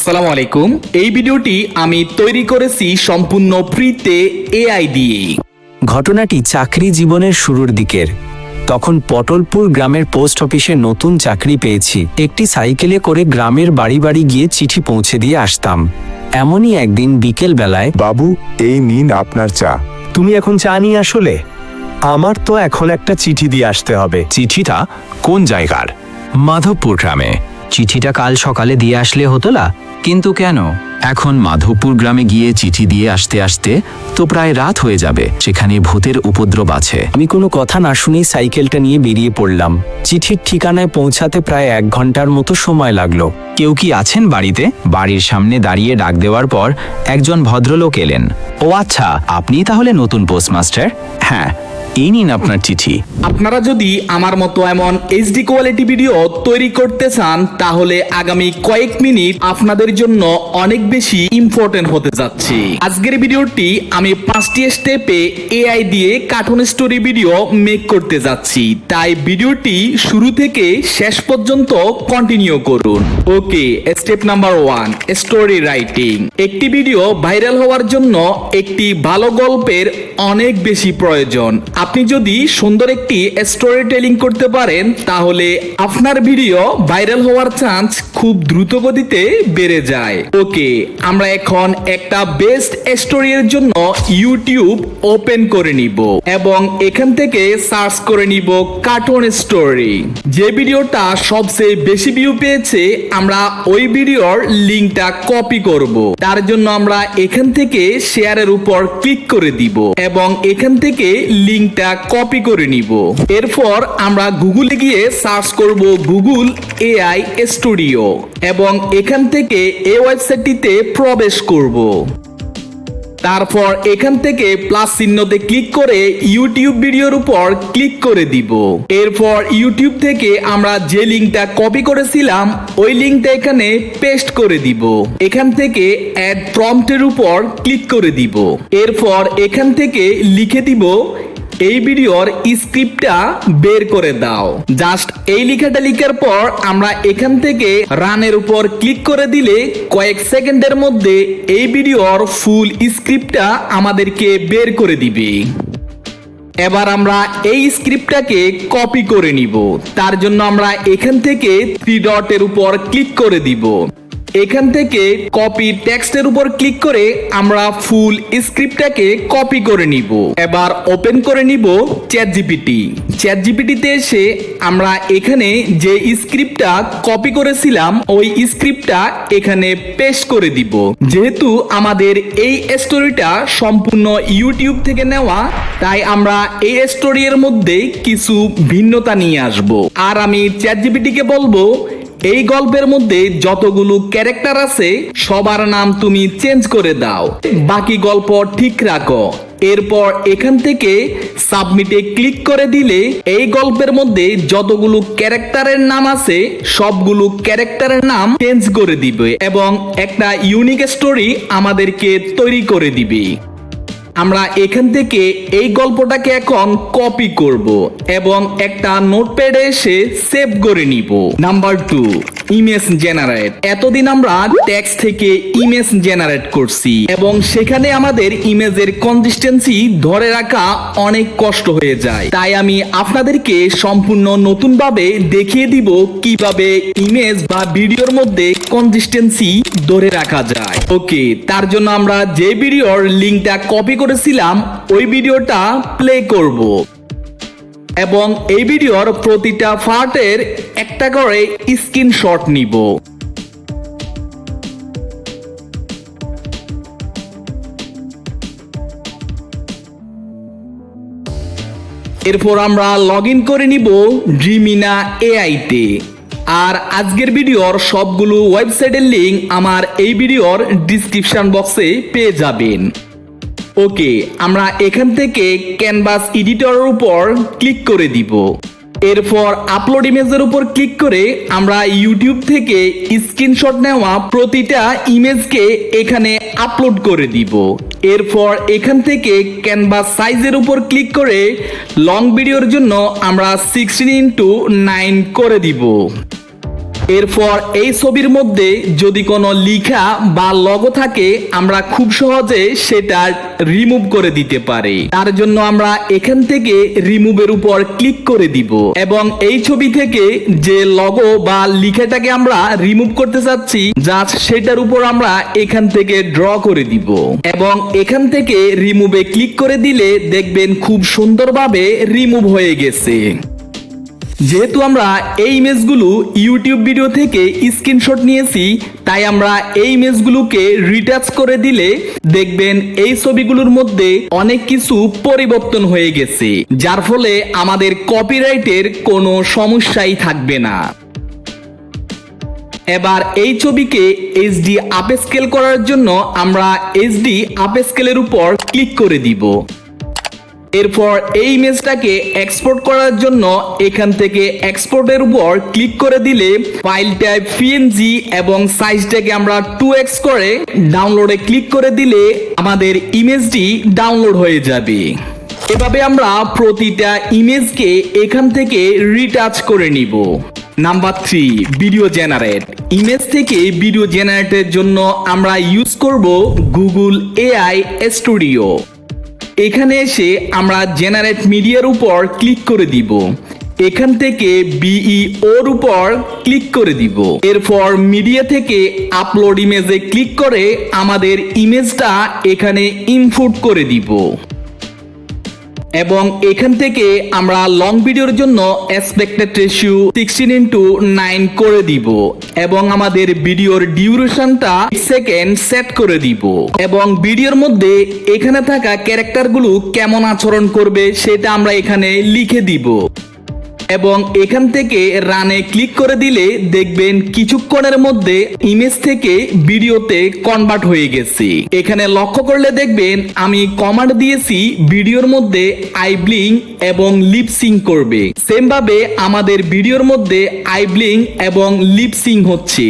আসসালামু আলাইকুম। এই ভিডিওটি আমি তৈরি করেছি সম্পূর্ণ ফ্রিতে এআই দিয়ে ঘটনাটি চাকরি জীবনের শুরুর দিকের। তখন পটলপুর গ্রামের পোস্ট অফিসে নতুন চাকরি পেয়েছি। একটি সাইকেলে করে গ্রামের বাড়ি বাড়ি গিয়ে চিঠি পৌঁছে দিয়ে আসতাম। এমনই একদিন বিকেল বেলায় বাবু এই নিন আপনার চা। তুমি এখন চা নিয়ে আসলে? আমার তো এখন একটা চিঠি দিয়ে আসতে হবে। চিঠিটা কোন জায়গার? মাধবপুর গ্রামে। চিঠিটা কাল সকালে দিয়ে আসলে হতো না। কিন্তু কেন? এখন মাধবপুর গ্রামে গিয়ে চিঠি দিয়ে আসতে আসতে তো প্রায় রাত হয়ে যাবে সেখানে ভূতের উপদ্রব আছে। আমি কোনো কথা না শুনেই সাইকেলটা নিয়ে বেরিয়ে পড়লাম। চিঠির ঠিকানায় পৌঁছাতে প্রায় এক ঘণ্টার মতো সময় লাগল। কেউ কি আছেন বাড়িতে? বাড়ির সামনে দাঁড়িয়ে ডাক দেওয়ার পর একজন ভদ্রলোক এলেন। ও আচ্ছা আপনি তাহলে নতুন পোস্টমাস্টার? হ্যাঁ এই নিন আপনার চিঠি। আপনারা যদি আমার মতো এমন এইচডি কোয়ালিটি ভিডিও তৈরি করতে চান, তাহলে আগামী কয়েক মিনিট আপনাদের জন্য অনেক বেশি ইম্পর্টেন্ট হতে যাচ্ছে। আজকের ভিডিওটি আমি পাঁচটি স্টেপে এআই দিয়ে কার্টুন স্টোরি ভিডিও মেক করতে যাচ্ছি। তাই ভিডিওটি শুরু থেকে শেষ পর্যন্ত কন্টিনিউ করুন। Okay step number one story writing একটি ভিডিও ভাইরাল হওয়ার জন্য একটি ভালো গল্পের অনেক বেশি প্রয়োজন। আপনি যদি সুন্দর একটি স্টোরি টেলিং করতে পারেন তাহলে আপনার ভিডিও ভাইরাল হওয়ার চান্স খুব দ্রুত গতিতে বেড়ে যায়। ওকে, আমরা এখন একটা বেস্ট স্টোরির জন্য ইউটিউব ওপেন করে নিব এবং এখান থেকে সার্চ করে নিব কার্টুন স্টোরি যে ভিডিওটা সবচেয়ে বেশি ভিউ পেয়েছে, আমরা ওই ভিডিওর লিংকটা কপি করব। তার জন্য আমরা এখান থেকে শেয়ারের উপর ক্লিক করে দিব এবং এখান থেকে লিংকটা কপি করে নিব। এরপর আমরা গুগলে গিয়ে সার্চ করব গুগল এআই স্টুডিও এবং এখান থেকে এই ওয়েবসাইটটিতে প্রবেশ করব। তারপর এখান থেকে প্লাস চিহ্নতে ক্লিক করে ইউটিউব ভিডিওর উপর ক্লিক করে দিব। এরপর ইউটিউব থেকে আমরা যে লিঙ্কটা কপি করেছিলাম, ওই লিঙ্কটা এখানে পেস্ট করে দিব। এখান থেকে অ্যাড প্রম্পটের উপর ক্লিক করে দিব। এরপর এখান থেকে লিখে দিব এই ভিডিওর স্ক্রিপ্টটা বের করে দাও। জাস্ট এই লেখাটা লিখার পর আমরা এখান থেকে রানের উপর ক্লিক করে দিলে কয়েক সেকেন্ডের মধ্যে এই ভিডিওর ফুল স্ক্রিপ্টটা আমাদেরকে বের করে দিবে। এবার আমরা এই স্ক্রিপ্টটাকে কপি করে নিব। তার জন্য আমরা এখান থেকে থ্রি ডটের উপর ক্লিক করে দিব। এখান থেকে কপি টেক্সটের উপর ক্লিক করে আমরা ফুল স্ক্রিপ্টটাকে কপি করে নিব। এবার ওপেন করে নিব চ্যাট জিপিটি চ্যাট জিপিটিতে এসে আমরা এখানে যে স্ক্রিপ্টটা কপি করেছিলাম, ওই স্ক্রিপ্টটা এখানে পেস্ট করে দিব। যেহেতু আমাদের এই স্টোরিটা সম্পূর্ণ ইউটিউব থেকে নেওয়া, তাই আমরা এই স্টোরির মধ্যে কিছু ভিন্নতা নিয়ে আসব। আর আমি চ্যাট জিপিটিকে বলব এই গল্পের মধ্যে যতগুলো ক্যারেক্টার আছে, সবার নাম তুমি চেঞ্জ করে দাও। বাকি গল্প ঠিক রাখো। এরপর এখান থেকে সাবমিটে ক্লিক করে দিলে এই গল্পের মধ্যে যতগুলো ক্যারেক্টারের নাম আছে, সবগুলো ক্যারেক্টারের নাম চেঞ্জ করে দিবে এবং একটা ইউনিক স্টোরি আমাদেরকে তৈরি করে দিবে। আমরা এখান থেকে এই গল্পটাকে এখন কপি করব এবং একটা নোটপ্যাডে এসে সেভ করে নিব। নাম্বার টু ইমেজ জেনারেট এতদিন আমরা টেক্সট থেকে ইমেজ জেনারেট করছি এবং সেখানে আমাদের ইমেজের কনসিস্টেন্সি ধরে রাখা অনেক কষ্ট হয়ে যায়। তাই আমি আপনাদেরকে সম্পূর্ণ নতুন ভাবে দেখিয়ে দিব কীভাবে ইমেজ বা ভিডিওর মধ্যে কনসিস্টেন্সি ধরে রাখা যায়। ওকে তার জন্য আমরা যে ভিডিওর লিংকটা কপি করেছিলাম, ওই ভিডিওটা প্লে করব। এবং এই ভিডিওর প্রতিটা পার্টের একটা করে স্ক্রিনশট নিব। এরপর আমরা লগ ইন করে নিব ড্রিমিনা এআইতে আর আজকের ভিডিওর সবগুলো ওয়েবসাইটের লিঙ্ক আমার এই ভিডিওর ডিসক্রিপশন বক্সে পেয়ে যাবেন। ওকে, আমরা এখান থেকে ক্যানভাস এডিটরের উপর ক্লিক করে দিব। এরপর আপলোড ইমেজের উপর ক্লিক করে আমরা ইউটিউব থেকে স্ক্রিনশট নেওয়া প্রতিটা ইমেজকে এখানে আপলোড করে দিব। এরপর এখান থেকে ক্যানভাস সাইজের উপর ক্লিক করে লং ভিডিওর জন্য আমরা সিক্সটিন ইন্টু নাইন করে দিব। এরপর এই ছবির মধ্যে যদি কোনো লিখা বা লগো থাকে, আমরা খুব সহজে সেটা রিমুভ করে দিতে পারি। তার জন্য আমরা এখান থেকে রিমুভের উপর ক্লিক করে দিব। এবং এই ছবি থেকে যে লগো বা লিখাটাকে আমরা রিমুভ করতে চাচ্ছি জাস্ট সেটার উপর আমরা এখান থেকে ড্র করে দিব। এবং এখান থেকে রিমুভে ক্লিক করে দিলে দেখবেন খুব সুন্দরভাবে রিমুভ হয়ে গেছে। যেহেতু আমরা এই ইমেজগুলো ইউটিউব ভিডিও থেকে স্ক্রিনশট নিয়েছি, তাই আমরা এই ইমেজগুলোকে রিটাচ করে দিলে দেখবেন এই ছবিগুলোর মধ্যে অনেক কিছু পরিবর্তন হয়ে গেছে, যার ফলে আমাদের কপিরাইটের কোনো সমস্যাই থাকবে না। এবার এই ছবিকে এইচডি আপস্কেল করার জন্য আমরা এইচডি আপস্কেলের উপর ক্লিক করে দিব। এরপর এই ইমেজটাকে এক্সপোর্ট করার জন্য এখান থেকে এক্সপোর্টের উপর ক্লিক করে দিলে ফাইল টাইপ পিএনজি এবং সাইজটাকে আমরা টু এক্স করে ডাউনলোডে ক্লিক করে দিলে আমাদের ইমেজটি ডাউনলোড হয়ে যাবে। এভাবে আমরা প্রতিটা ইমেজকে এখান থেকে রিটাচ করে নিব। Number three video generate image থেকে ভিডিও জেনারেটের জন্য আমরা ইউজ করব গুগল এআই স্টুডিও এখানে এসে আমরা জেনারেট মিডিয়ার উপর ক্লিক করে দিব। এখান থেকে বিই ওর উপর ক্লিক করে দিব। এরপর মিডিয়া থেকে আপলোড ইমেজে ক্লিক করে আমাদের ইমেজটা এখানে ইনপুট করে দিব। এবং এখান থেকে আমরা লং ভিডিওর জন্য expected ratio sixteen into nine করে দিব এবং আমাদের ভিডিওর ডিউরেশনটা সেকেন্ড সেট করে দিব এবং ভিডিওর মধ্যে এখানে থাকা ক্যারেক্টারগুলো কেমন আচরণ করবে সেটা আমরা এখানে লিখে দিব। এবং এখান থেকে রানে ক্লিক করে দিলে দেখবেন কিছুক্ষণের মধ্যে ইমেজ থেকে ভিডিওতে কনভার্ট হয়ে গেছে। এখানে লক্ষ্য করলে দেখবেন আমি কমান্ড দিয়েছি ভিডিওর মধ্যে আই ব্লিং এবং লিপসিং করবে। সেম ভাবে আমাদের ভিডিওর মধ্যে আই ব্লিং এবং লিপসিং হচ্ছে।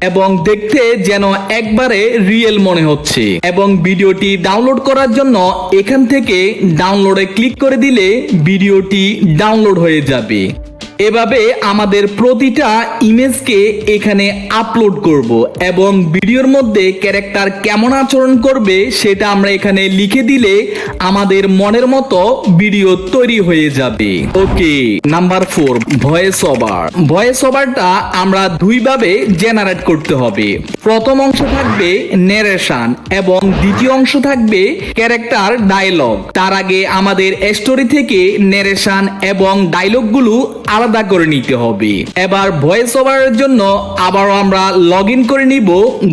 এবং দেখতে যেন একবারে রিয়েল মনে হচ্ছে। এবং ভিডিওটি ডাউনলোড করার জন্য এখান থেকে ডাউনলোডে ক্লিক করে দিলে ভিডিওটি ডাউনলোড হয়ে যাবে। Bye. এভাবে আমাদের প্রতিটা ইমেজকে এখানে আপলোড করব এবং ভিডিওর মধ্যে ক্যারেক্টার কেমন আচরণ করবে সেটা আমরা এখানে লিখে দিলে আমাদের মনের মতো ভিডিও তৈরি হয়ে যাবে। Okay number four voice over voice ওভারটা আমরা দুইভাবে জেনারেট করতে হবে। প্রথম অংশ থাকবে নেরেশন এবং দ্বিতীয় অংশ থাকবে ক্যারেক্টার ডায়লগ তার আগে আমাদের স্টোরি থেকে নেরেশন এবং ডায়লগগুলো আলাদা করে নিতে হবে। এবার ভয়েস ওভারের জন্য আবারও আমরা লগ ইন করে নিব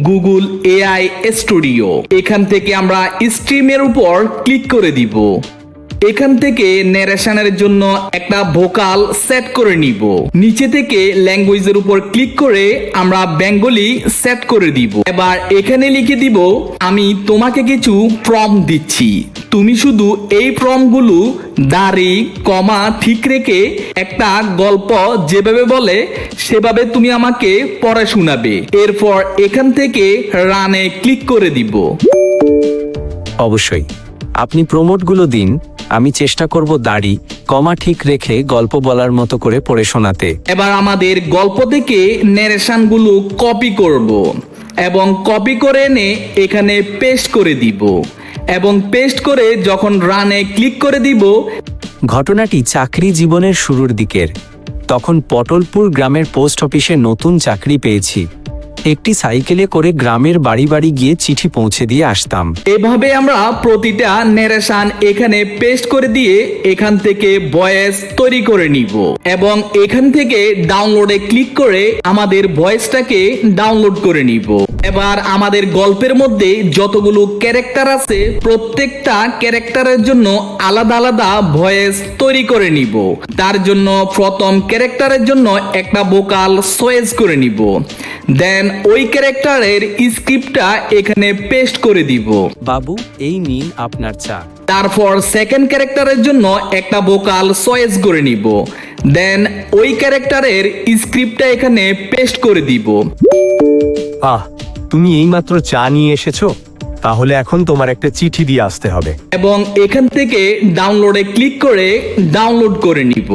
গুগল এআই স্টুডিও এখান থেকে আমরা স্ট্রিমের উপর ক্লিক করে দিব। এখান থেকে ন্যারেশনের জন্য একটা ভোকাল সেট করে নিব। নিচে থেকে ল্যাঙ্গুয়েজের উপর ক্লিক করে আমরা বেঙ্গলি সেট করে দিব। এবার এখানে লিখে দিব, আমি তোমাকে কিছু প্রম দিচ্ছি। তুমি শুধু এই প্রমগুলো দাড়ি, কমা, ঠিক রেখে একটা গল্প যেভাবে বলে সেভাবে তুমি আমাকে পড়ে শোনাবে। এরপর এখান থেকে রানে ক্লিক করে দিব। অবশ্যই। আপনি প্রমোটগুলো দিন আমি চেষ্টা করব দাড়ি কমা ঠিক রেখে গল্প বলার মতো করে পড়ে শোনাতে। এবার আমাদের গল্প থেকে ন্যারেশনগুলো কপি করব এবং কপি করে এনে এখানে পেস্ট করে দিব এবং পেস্ট করে যখন রানে ক্লিক করে দিব ঘটনাটি চাকরি জীবনের শুরুর দিকের। তখন পটলপুর গ্রামের পোস্ট অফিসে নতুন চাকরি পেয়েছি। একটি সাইকেলে করে গ্রামের বাড়ি বাড়ি গিয়ে চিঠি পৌঁছে দিয়ে আসতাম। এভাবে আমরা প্রতিটা নেরেশান এখানে পেস্ট করে দিয়ে এখান থেকে ভয়েস তৈরি করে নিব এবং এখান থেকে ডাউনলোডে ক্লিক করে আমাদের ভয়েসটাকে ডাউনলোড করে নিব। এবার আমাদের গল্পের মধ্যে যতগুলো ক্যারেক্টার আছে প্রত্যেকটা ক্যারেক্টারের জন্য আলাদা আলাদা ভয়েস তৈরি করে নিব। তার জন্য প্রথম ক্যারেক্টারের জন্য একটা ভোকাল চয়েস করে নিব। দেন ওই ক্যারেক্টারের স্ক্রিপ্টটা এখানে পেস্ট করে দিব। বাবু এই নিন আপনার চা। তারপর সেকেন্ড ক্যারেক্টারের জন্য একটা ভোকাল চয়েস করে নিব। দেন ওই ক্যারেক্টারের স্ক্রিপ্টটা এখানে পেস্ট করে দিব। আহ তুমি এইমাত্র চা নিয়ে এসেছ, তাহলে এখন তোমার একটা চিঠি দিয়ে আসতে হবে। এবং এখান থেকে ডাউনলোডে ক্লিক করে ডাউনলোড করে নিব।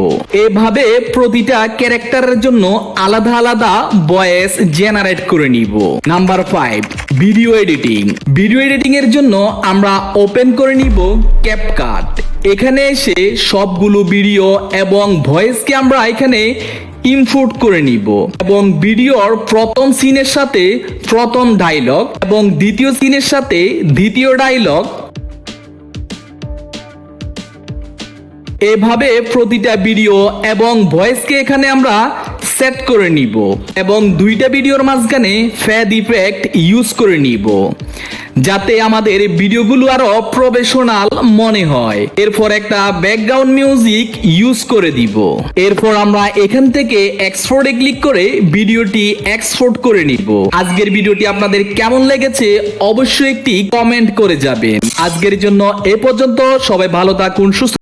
এভাবে প্রতিটা ক্যারেক্টারের জন্য আলাদা আলাদা ভয়েস জেনারেট করে নিব। Number five video editing video editing এর জন্য আমরা ওপেন করে নিব ক্যাপকাট এখানে এসে সবগুলো ভিডিও এবং ভয়েসকে আমরা এখানে ইনপুট করে নিব। এবং ভিডিওর প্রথম সিনের সাথে প্রথম ডায়লগ এবং দ্বিতীয় সিনের সাথে দ্বিতীয় ডায়লগ এভাবে প্রতিটা ভিডিও এবং ভয়েসকে এখানে আমরা সেট করে নিব এবং দুইটা ভিডিওর মাঝখানে ফ্যাদ ইফেক্ট ইউজ করে নিব। যাতে আমাদের ভিডিওগুলো আরও প্রফেশনাল মনে হয়। এরপর একটা ব্যাকগ্রাউন্ড মিউজিক ইউজ করে দিব। এরপর আমরা এখান থেকে এক্সপোর্টে ক্লিক করে ভিডিওটি এক্সপোর্ট করে নিব। আজকের ভিডিওটি আপনাদের কেমন লেগেছে অবশ্যই একটি কমেন্ট করে যাবেন। আজকের জন্য এ পর্যন্ত সবাই ভালো থাকুন, সুস্থ